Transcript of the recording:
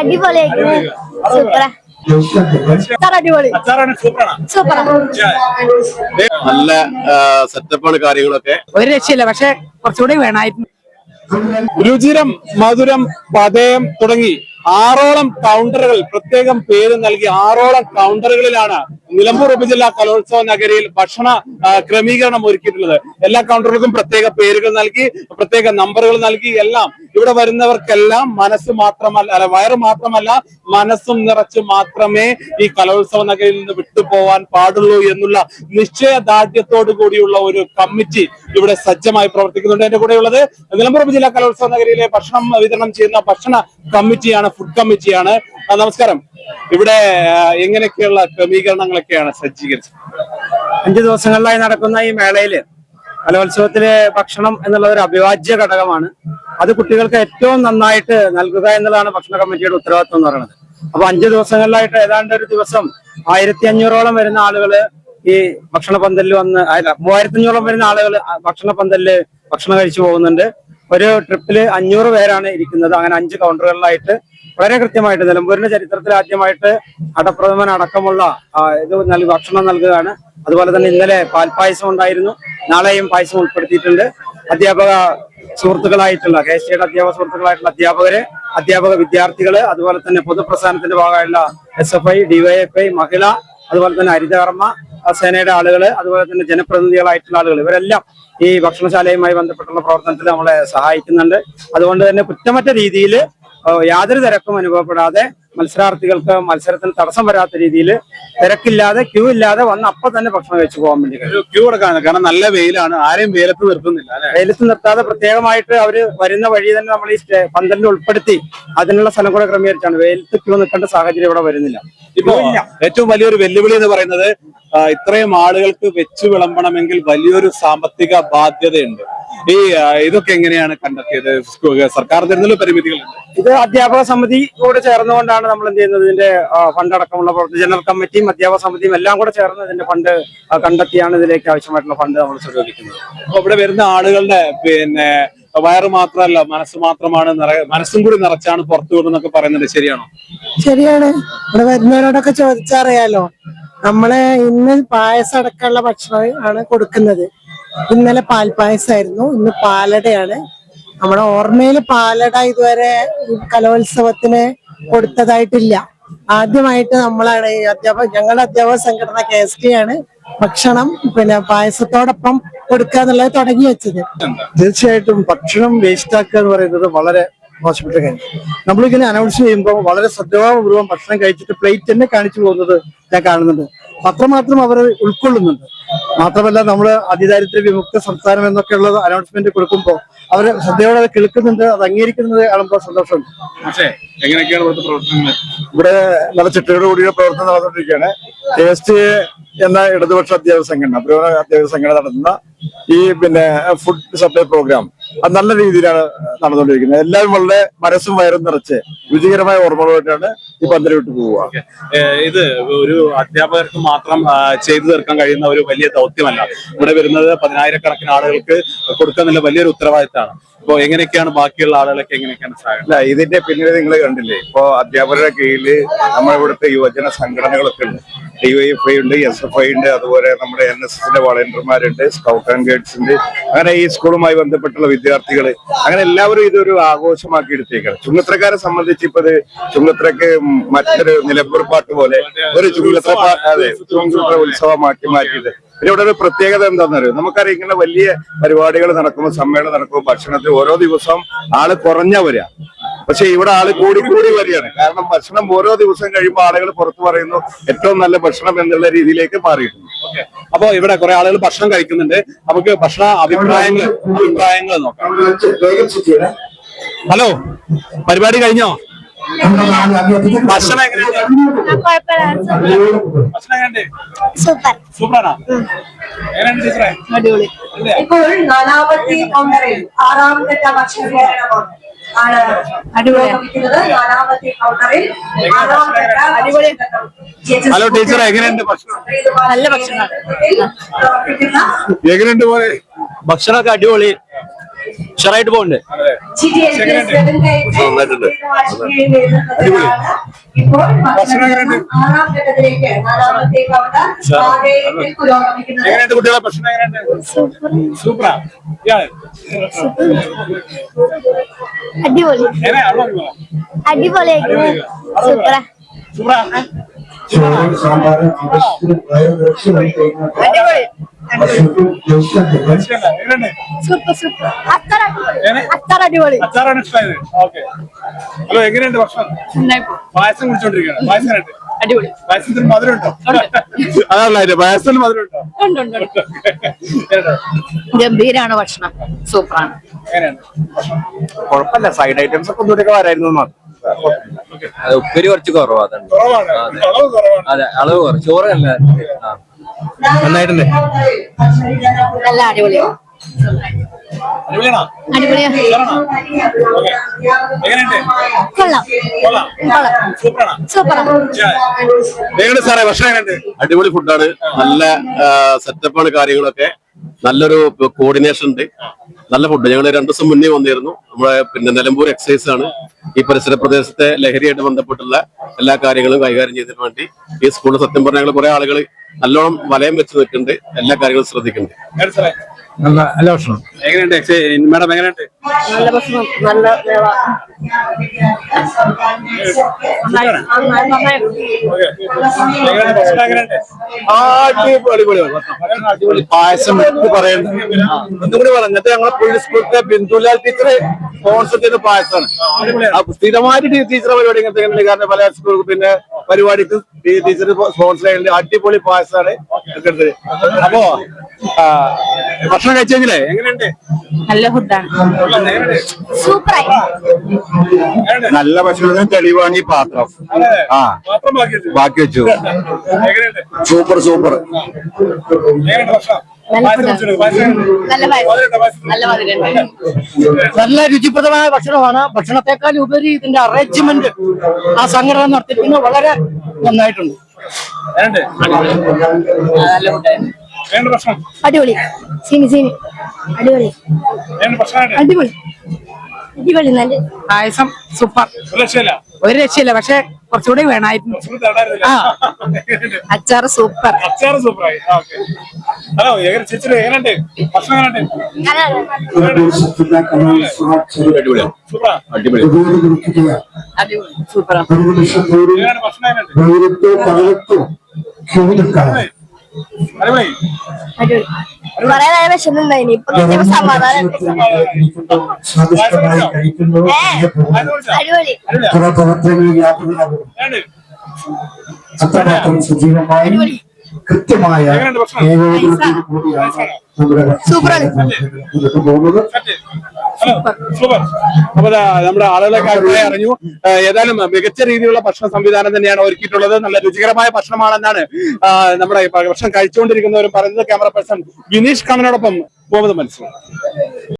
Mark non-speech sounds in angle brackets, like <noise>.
അടിപൊളിയായിട്ട് സൂപ്പറാ. അച്ചാർ അടിപൊളി. അച്ചാറാണ് സൂപ്പറാ. നല്ല സെറ്റപ്പാണ് കാര്യങ്ങളൊക്കെ. ഒരു രക്ഷയില്ല പക്ഷെ കുറച്ചുകൂടി വേണമായിരുന്നു. രുചിരം മധുരം പതയം തുടങ്ങി ആറോളം കൗണ്ടറുകൾ പ്രത്യേകം പേര് നൽകി ആറോളം കൗണ്ടറുകളിലാണ് നിലമ്പൂർ ഉപജില്ല കലോത്സവ നഗരിയിൽ ഭക്ഷണ ക്രമീകരണം ഒരുക്കിയിട്ടുള്ളത്. എല്ലാ കൗണ്ടറുകൾക്കും പ്രത്യേക പേരുകൾ നൽകി പ്രത്യേക നമ്പറുകൾ നൽകി എല്ലാം ഇവിടെ വരുന്നവർക്കെല്ലാം മനസ്സ് മാത്രമല്ല അല്ല വയറ് മാത്രമല്ല മനസ്സും നിറച്ച് മാത്രമേ ഈ കലോത്സവ നഗരിയിൽ നിന്ന് വിട്ടുപോവാൻ പാടുള്ളൂ എന്നുള്ള നിശ്ചയദാർഢ്യത്തോടു കൂടിയുള്ള ഒരു കമ്മിറ്റി ഇവിടെ സജ്ജമായി പ്രവർത്തിക്കുന്നുണ്ട്. എന്റെ കൂടെയുള്ളത് നിലമ്പൂർ ജില്ലാ കലോത്സവ നഗരിയിലെ ഭക്ഷണം വിതരണം ചെയ്യുന്ന ഭക്ഷണ കമ്മിറ്റിയാണ് ഫുഡ് കമ്മിറ്റിയാണ്. നമസ്കാരം. ഇവിടെ എങ്ങനെയൊക്കെയുള്ള ക്രമീകരണങ്ങളൊക്കെയാണ് സജ്ജീകരിച്ചത്? അഞ്ചു ദിവസങ്ങളിലായി നടക്കുന്ന ഈ മേളയിൽ കലോത്സവത്തിലെ ഭക്ഷണം എന്നുള്ളത് ഒരു അവിഭാജ്യ ഘടകമാണ്. അത് കുട്ടികൾക്ക് ഏറ്റവും നന്നായിട്ട് നൽകുക എന്നുള്ളതാണ് ഭക്ഷണ കമ്മിറ്റിയുടെ ഉത്തരവാദിത്വം എന്ന് പറയുന്നത്. അപ്പൊ അഞ്ചു ദിവസങ്ങളിലായിട്ട് ഏതാണ്ട് ഒരു ദിവസം ആയിരത്തി അഞ്ഞൂറോളം വരുന്ന ആളുകൾ ഈ ഭക്ഷണ പന്തലിൽ വന്ന് മൂവായിരത്തി അഞ്ഞൂറോളം വരുന്ന ആളുകൾ ഭക്ഷണ പന്തലിൽ ഭക്ഷണം കഴിച്ചു പോകുന്നുണ്ട്. ഒരു ട്രിപ്പിൽ അഞ്ഞൂറ് പേരാണ് ഇരിക്കുന്നത്. അങ്ങനെ അഞ്ച് കൗണ്ടറുകളിലായിട്ട് വളരെ കൃത്യമായിട്ട് നിലമ്പൂരിന്റെ ചരിത്രത്തിൽ ആദ്യമായിട്ട് അടപ്രഥമൻ അടക്കമുള്ള ഇത് ഭക്ഷണം നൽകുകയാണ്. അതുപോലെ തന്നെ ഇന്നലെ പാൽപ്പായസം ഉണ്ടായിരുന്നു. നാളെയും പായസം ഉൾപ്പെടുത്തിയിട്ടുണ്ട്. അധ്യാപക സുഹൃത്തുക്കളായിട്ടുള്ള കെ. എസ്. അധ്യാപക സുഹൃത്തുക്കളായിട്ടുള്ള അധ്യാപകരെ അധ്യാപക വിദ്യാർത്ഥികൾ അതുപോലെ തന്നെ പൊതുപ്രസ്ഥാനത്തിന്റെ ഭാഗമായുള്ള S F I D Y F I മഹിള അതുപോലെ തന്നെ ഹരിതകർമ്മ സേനയുടെ ആളുകൾ അതുപോലെ തന്നെ ജനപ്രതിനിധികളായിട്ടുള്ള ആളുകൾ ഇവരെല്ലാം ഈ ഭക്ഷണശാലയുമായി ബന്ധപ്പെട്ടുള്ള പ്രവർത്തനത്തിൽ നമ്മളെ സഹായിക്കുന്നുണ്ട്. അതുകൊണ്ട് തന്നെ കുറ്റമറ്റ രീതിയിൽ യാതൊരു തിരക്കും അനുഭവപ്പെടാതെ മത്സരാർത്ഥികൾക്ക് മത്സരത്തിന് തടസ്സം വരാത്ത രീതിയിൽ തിരക്കില്ലാതെ ക്യൂ ഇല്ലാതെ വന്ന് അപ്പൊ തന്നെ ഭക്ഷണം കഴിച്ചു പോകാൻ വേണ്ടി ക്യൂ എടുക്കാണ് കാരണം നല്ല വെയിലാണ്. ആരെയും വെയിലത്ത് നിർത്തുന്നില്ല വെയിലത്ത് നിർത്താതെ പ്രത്യേകമായിട്ട് അവർ വരുന്ന വഴി തന്നെ നമ്മൾ ഈ പന്തലിൽ ഉൾപ്പെടുത്തി അതിനുള്ള സ്ഥലം കൂടെ ക്രമീകരിച്ചാണ്. വെയിലത്ത് ക്യൂ നിൽക്കേണ്ട സാഹചര്യം ഇവിടെ വരുന്നില്ല. ഇപ്പൊ ഏറ്റവും വലിയൊരു വെല്ലുവിളി എന്ന് പറയുന്നത് ഇത്രയും ആളുകൾക്ക് വെച്ചു വിളമ്പണമെങ്കിൽ വലിയൊരു സാമ്പത്തിക ബാധ്യതയുണ്ട്. ഈ ഇതൊക്കെ എങ്ങനെയാണ് കണ്ടെത്തിയത്? സർക്കാർ തരുന്ന പരിമിതികൾ. ഇത് അധ്യാപക സമിതി കൂടെ ചേർന്നുകൊണ്ടാണ് നമ്മൾ എന്ത് ചെയ്യുന്നത്? ഇതിന്റെ ഫണ്ട് അടക്കമുള്ള പ്രവർത്തി ജനറൽ കമ്മിറ്റിയും അധ്യാപക സമിതിയും എല്ലാം കൂടെ ചേർന്ന് ഇതിന്റെ ഫണ്ട് കണ്ടെത്തിയാണ് ഇതിലേക്ക് ആവശ്യമായിട്ടുള്ള ഫണ്ട് നമ്മൾ സ്വരൂപിക്കുന്നത്. അപ്പൊ ഇവിടെ വരുന്ന ആളുകളുടെ പിന്നെ വയറ് മാത്രല്ല മനസ്സ് മാത്രമാണ് നിറ- മനസ്സും കൂടി നിറച്ചാണ് പുറത്തു വിടുന്നൊക്കെ പറയുന്നുണ്ട്. ശരിയാണോ? ശരിയാണ്. ഇവിടെ വരുന്നവരോടൊക്കെ ചോദിച്ചറിയാലോ നമ്മൾ ഇന്ന് പായസം അടക്കമുള്ള ഭക്ഷണം ആണ് കൊടുക്കുന്നത്. ഇന്നലെ പാൽപ്പായസമായിരുന്നു ഇന്ന് പാലടയാണ്. നമ്മുടെ ഓർമ്മയിൽ പാലട ഇതുവരെ കലോത്സവത്തിന് കൊടുത്തതായിട്ടില്ല. ആദ്യമായിട്ട് നമ്മളാണ് അധ്യാപക ഞങ്ങളുടെ അധ്യാപക സംഘടന കെ എസ് ടി ആണ് ഭക്ഷണം പിന്നെ പായസത്തോടൊപ്പം കൊടുക്കുക എന്നുള്ളത് തുടങ്ങി വെച്ചത്. തീർച്ചയായിട്ടും ഭക്ഷണം വേസ്റ്റ് ആക്കുക എന്ന് പറയുന്നത് വളരെ മോശപ്പെട്ട നമ്മൾ നമ്മളിങ്ങനെ അനൗൺസ് ചെയ്യുമ്പോൾ വളരെ ശ്രദ്ധാപൂർവം ഭക്ഷണം കഴിച്ചിട്ട് പ്ലേറ്റ് തന്നെ കാണിച്ചു പോകുന്നത് ഞാൻ കാണുന്നുണ്ട്. അത്രമാത്രം അവർ ഉൾക്കൊള്ളുന്നുണ്ട്. മാത്രമല്ല നമ്മൾ അതിദാരിദ്ര്യ വിമുക്ത സംസ്ഥാനം എന്നൊക്കെയുള്ള അനൗൺസ്മെന്റ് കൊടുക്കുമ്പോൾ അവർ ശ്രദ്ധയോടെ അത് കേൾക്കുന്നുണ്ട് അത് അംഗീകരിക്കുന്നത് കാണുമ്പോൾ സന്തോഷമുണ്ട് പക്ഷേ എങ്ങനെയൊക്കെയാണ് ഇവിടുത്തെ പ്രവർത്തനങ്ങൾ ഇവിടെ നല്ല ചിട്ടയോട് കൂടിയ പ്രവർത്തനം നടന്നുകൊണ്ടിരിക്കുകയാണ്. ടേസ്റ്റ് എന്ന ഇടതുപക്ഷ അധ്യാപക സംഘടന അധ്യാപക സംഘടന നടത്തുന്ന ഈ പിന്നെ ഫുഡ് സപ്ലൈ പ്രോഗ്രാം അത് നല്ല രീതിയിലാണ് നടന്നുകൊണ്ടിരിക്കുന്നത്. എല്ലാവരും വളരെ മനസ്സും വയറും നിറച്ച് രുചികരമായ ഓർമ്മകളായിട്ടാണ് ഈ പന്തൽ വിട്ടു പോവുക ഇത് ഒരു അധ്യാപകർക്ക് മാത്രം ചെയ്തു തീർക്കാൻ കഴിയുന്ന ഒരു വലിയ ദൗത്യമല്ല. ഇവിടെ വരുന്നത് പതിനായിരക്കണക്കിന് ആളുകൾക്ക് കൊടുക്കുന്നുള്ള വലിയൊരു ഉത്തരവാദിത്തമാണ്. ഇപ്പൊ എങ്ങനെയൊക്കെയാണ് ബാക്കിയുള്ള ആളുകളൊക്കെ എങ്ങനെയൊക്കെയാണ് സഹായം? അല്ല ഇതിന്റെ പിന്നിൽ നിങ്ങൾ കണ്ടില്ലേ? ഇപ്പോ അധ്യാപകരുടെ കീഴിൽ നമ്മളിവിടുത്തെ യുവജന സംഘടനകളൊക്കെ ഉണ്ട്. ഡിവൈഎഫ് ഐ ഉണ്ട് എസ് എഫ് ഐ ഉണ്ട് അതുപോലെ നമ്മുടെ എൻ എസ് എസിന്റെ വളണ്ടിയർമാരുണ്ട് സ്കൗട്ട് ആൻഡ് ഗൈഡ്സ് ഉണ്ട്. അങ്ങനെ ഈ സ്കൂളുമായി ബന്ധപ്പെട്ടുള്ള വിദ്യാർത്ഥികൾ അങ്ങനെ എല്ലാവരും ഇതൊരു ആഘോഷമാക്കി എടുത്തേക്കാണ്. ചുങ്കത്രക്കാരെ സംബന്ധിച്ച് ഇപ്പൊ ഇത് ചുങ്കത്രക്ക് മറ്റൊരു നിലമ്പൂർ പോലെ ഒരു ചുങ്കത്ര അതെ ചുങ്കത്ര ഉത്സവമാക്കി മാറ്റിയത്. പിന്നെ ഇവിടെ ഒരു പ്രത്യേകത എന്താണെന്നറിയോ നമുക്കറിയാം ഇങ്ങനെ വലിയ പരിപാടികൾ നടക്കുമ്പോൾ സമ്മേളനം നടക്കുമ്പോൾ ഭക്ഷണത്തിൽ ഓരോ ദിവസവും ആൾ കുറഞ്ഞ വരിക പക്ഷെ ഇവിടെ ആൾ കൂടി കൂടി വരികയാണ്. കാരണം ഭക്ഷണം ഓരോ ദിവസം കഴിയുമ്പോൾ ആളുകൾ പുറത്തു പറയുന്നു ഏറ്റവും നല്ല ഭക്ഷണം എന്നുള്ള രീതിയിലേക്ക് മാറിയിട്ടുണ്ട്. അപ്പൊ ഇവിടെ കുറെ ആളുകൾ ഭക്ഷണം കഴിക്കുന്നുണ്ട്. നമുക്ക് ഭക്ഷണ അഭിപ്രായങ്ങൾ അഭിപ്രായങ്ങൾ നോക്കാം. ഹലോ പരിപാടി കഴിഞ്ഞോ? ഭക്ഷണം എങ്ങനെയുണ്ട്? ഭക്ഷണം എങ്ങനെയുണ്ട്? സൂപ്പർ. സൂപ്പറാണോ? എങ്ങനെയുണ്ട് ടീച്ചറെ? ഇപ്പോൾ നാലാമത്തെ ആറാമത്തെ ഭക്ഷണ ആണ് പുരോഗമിക്കുന്നത് നാലാമത്തെ കൗണ്ടറിൽ അടിപൊളി. ഹലോ ടീച്ചർ എങ്ങനെയുണ്ട് ഭക്ഷണം നല്ല ഭക്ഷണം എങ്ങനെയുണ്ട് പോലെ ഭക്ഷണമൊക്കെ അടിപൊളി ഉഷാറായിട്ട് പോകുന്നുണ്ട് നന്നായിട്ടുണ്ട്. ഇപ്പോൾ ആറാം ഘട്ടത്തിലേക്ക് നാലാമത്തെ കൗണ്ടർ പാതയിൽ പുരോഗമിക്കുന്നത്. കുട്ടികളെ ഭക്ഷണം എങ്ങനെയുണ്ട്? സൂപ്പറാ. അടിപൊളി. അടിപൊളിയായിരുന്നു സൂപ്പറാ. സൂപ്പറാ. മനസ്സിലായില്ല? എങ്ങനെയുണ്ട് സൂപ്പർ സൂപ്പർ. അച്ചാർ അടിപൊളി. അത്ര അടിപൊളി. അച്ചാറാണ് ഇഷ്ടമായത്. ഓക്കെ. ഹലോ എങ്ങനെയുണ്ട് ഭക്ഷണം? പായസം കുടിച്ചോണ്ടിരിക്കുകയാണ്. പായസം അടിപൊളി. പായസത്തിന് മധുരം ഉണ്ടോ? അതല്ല പായസത്തിന് മധുരം ഉണ്ടോ? ഗംഭീരാണ് ഭക്ഷണം. സൂപ്പറാണ്. എങ്ങനെയാണ് കുഴപ്പമില്ല. സൈഡ് ഐറ്റംസ് ഒക്കെ ഒന്നുകൂടെ വരായിരുന്നു എന്ന്. മാത്രം അത് ഉപ്പേരി കുറച്ച് കുറവാണ്. അതെ. അളവ് കുറച്ച് ചോറല്ല നന്നായിട്ടുണ്ട്. നല്ല അടിപൊളി അടിപൊളിയാ. കൊള്ളാം. കൊള്ളാം. സൂപ്പറാണ്. സാറേ ഭക്ഷണം അടിപൊളി ഫുഡാണ് നല്ല സെറ്റപ്പാണ് കാര്യങ്ങളൊക്കെ. നല്ലൊരു കോർഡിനേഷൻ ഉണ്ട്. നല്ല ഫുഡ് ഞങ്ങൾ രണ്ടു ദിവസം മുന്നേ വന്നിരുന്നു. നമ്മുടെ പിന്നെ നിലമ്പൂർ എക്സൈസ് ആണ്. ഈ പരിസര പ്രദേശത്തെ ലഹരിയായിട്ട് ബന്ധപ്പെട്ടുള്ള എല്ലാ കാര്യങ്ങളും കൈകാര്യം ചെയ്തതിന് വേണ്ടി ഈ സ്കൂളിൽ സത്യം പറഞ്ഞ ഞങ്ങൾ കുറെ ആളുകൾ നല്ലോണം വലയം വെച്ച് നിൽക്കുന്നുണ്ട്. എല്ലാ കാര്യങ്ങളും ശ്രദ്ധിക്കുന്നുണ്ട്. നല്ല നല്ല ഭക്ഷണം. എങ്ങനെയുണ്ട്? മാഡം എങ്ങനെയുണ്ട്? നല്ല ഭക്ഷണം ഭക്ഷണം അടിപൊളി പായസം എടുത്ത് പറയണ്ട. ഞങ്ങളെ പുള്ളി സ്കൂളിലെ ബിന്ദുലാൽ ടീച്ചറെ സ്പോൺസർ ചെയ്ത പായസമാണ്. ആ സ്ഥിരമായിട്ട് ടീച്ചറെ പരിപാടി ഇങ്ങനത്തെ ഇങ്ങനെ കാരണം പല സ്കൂൾ പിന്നെ പരിപാടിക്ക് ടീച്ചർ സ്പോൺസർ ചെയ്യുന്നുണ്ട് അടിപൊളി പായസമാണ് എടുത്തത്. അപ്പോ ആ, ഭക്ഷണം കഴിച്ചെങ്കിലേ? എങ്ങനെയുണ്ട്? നല്ല ഫുഡാണ് സൂപ്പറായി നല്ല ഭക്ഷണത്തിന് തെളിവാണ് ഈ പാത്രം. ആ. ബാക്കി വെച്ചു. എങ്ങനെയുണ്ട്? Super super. നല്ല രുചിപ്രദമായ ഭക്ഷണമാണ്. ഭക്ഷണത്തെക്കാൾ ഉപരി ഇതിന്റെ അറേഞ്ച്മെന്റ് ആ സംഘടന നടത്തിയിരിക്കുന്നത് വളരെ നന്നായിട്ടുണ്ട്. അടിപൊളി. സീനി സീനി. അടിപൊളി? അടിപൊളി. അടിപൊളി നല്ല. പായസം സൂപ്പർ. ഒരു രക്ഷയില്ല. പക്ഷെ കുറച്ചുകൂടി വേണമായിരുന്നു? <laughs> അച്ചാറ് സൂപ്പർ. ആ, ഓക്കേ. ഹലോ ചേച്ചി എങ്ങനെയുണ്ട്? എങ്ങനെയുണ്ട്? സൂപ്പറാ. ഭക്ഷണം ഇപ്പൊ കിട്ടിയപ്പോ സമാധാനം അടിപൊളി അടിപൊളിയാ? എങ്ങനെയുണ്ട്? സജീവമായി കൃത്യമായ ഏകോപനത്തോടു കൂടിയാണ് നമ്മുടെ പോകുന്നത് സൂപ്പർ. അപ്പൊ നമ്മുടെ ആളുകളെ അഭിപ്രായം അറിഞ്ഞു. ഏതായാലും മികച്ച രീതിയിലുള്ള ഭക്ഷണ സംവിധാനം തന്നെയാണ് ഒരുക്കിയിട്ടുള്ളത്. നല്ല രുചികരമായ ഭക്ഷണമാണെന്നാണ് നമ്മുടെ ഭക്ഷണം കഴിച്ചുകൊണ്ടിരിക്കുന്നവരും പറയുന്നത്. ക്യാമറ പേഴ്സൺ വിനീഷ് കണ്ണനോടൊപ്പം പോകുന്നത് മനസ്സിലാവും